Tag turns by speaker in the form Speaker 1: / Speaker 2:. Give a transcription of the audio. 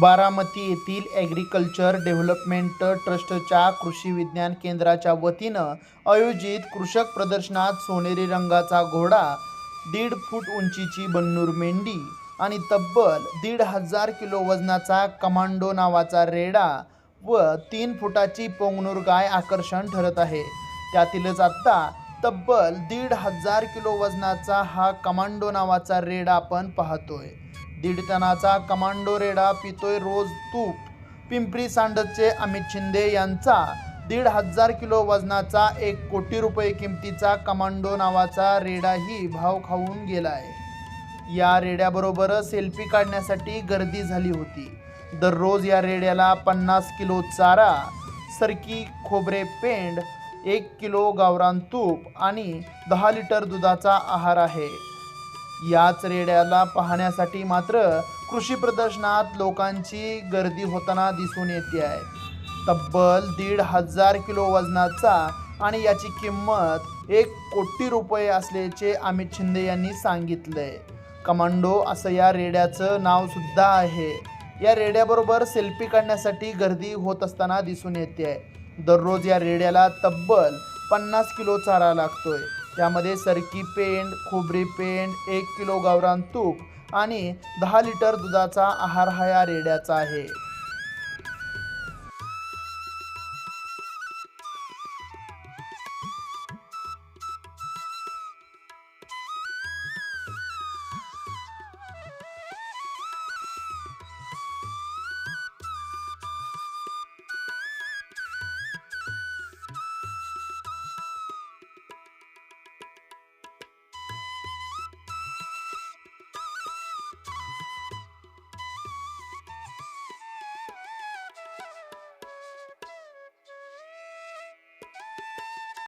Speaker 1: बारामती येथील agriculture development ट्रस्टच्या कृषी विज्ञान केंद्राच्या वतीनं आयोजित कृषक प्रदर्शनात सोनेरी रंगाचा घोडा दीड फूट उंचीची बन्नूर मेंढी आणि तब्बल दीड हजार किलो वजनाचा कमांडो नावाचा रेडा व तीन फुटाची पोंगनूर गाय आकर्षण ठरत आहे. त्यातीलच आत्ता तब्बल दीड हजार किलो वजनाचा हा कमांडो नावाचा रेडा आपण पाहतोय. दीड टनाचा कमांडो रेडा पितोय रोज तूप. पिंपरी सांडचे अमित शिंदे यांचा दीड हजार किलो वजनाचा एक कोटी रुपये किमतीचा कमांडो नावाचा रेडाही भाव खाऊन गेलाय. या रेड्याबरोबर सेल्फी काढण्यासाठी गर्दी झाली होती. दररोज या रेड्याला पन्नास किलो चारा सरकी खोबरे पेंड एक किलो गावरान तूप आणि दहा लिटर दुधाचा आहार आहे. याच रेड्याला पाहण्यासाठी मात्र कृषी प्रदर्शनात लोकांची गर्दी होताना दिसून येते आहे. तब्बल दीड हजार किलो वजनाचा आणि याची किंमत एक कोटी रुपये असल्याचे अमित शिंदे यांनी सांगितले कमांडो असं या रेड्याचं नावसुद्धा आहे. या रेड्याबरोबर सेल्फी काढण्यासाठी गर्दी होत असताना दिसून येते आहे. दररोज या रेड्याला तब्बल पन्नास किलो चारा लागतोय. त्यामध्ये सरकी पेंड खोबरी पेंड एक किलो गावरान तूप आणि दहा लिटर दुधाचा आहार हा या रेड्याचा आहे.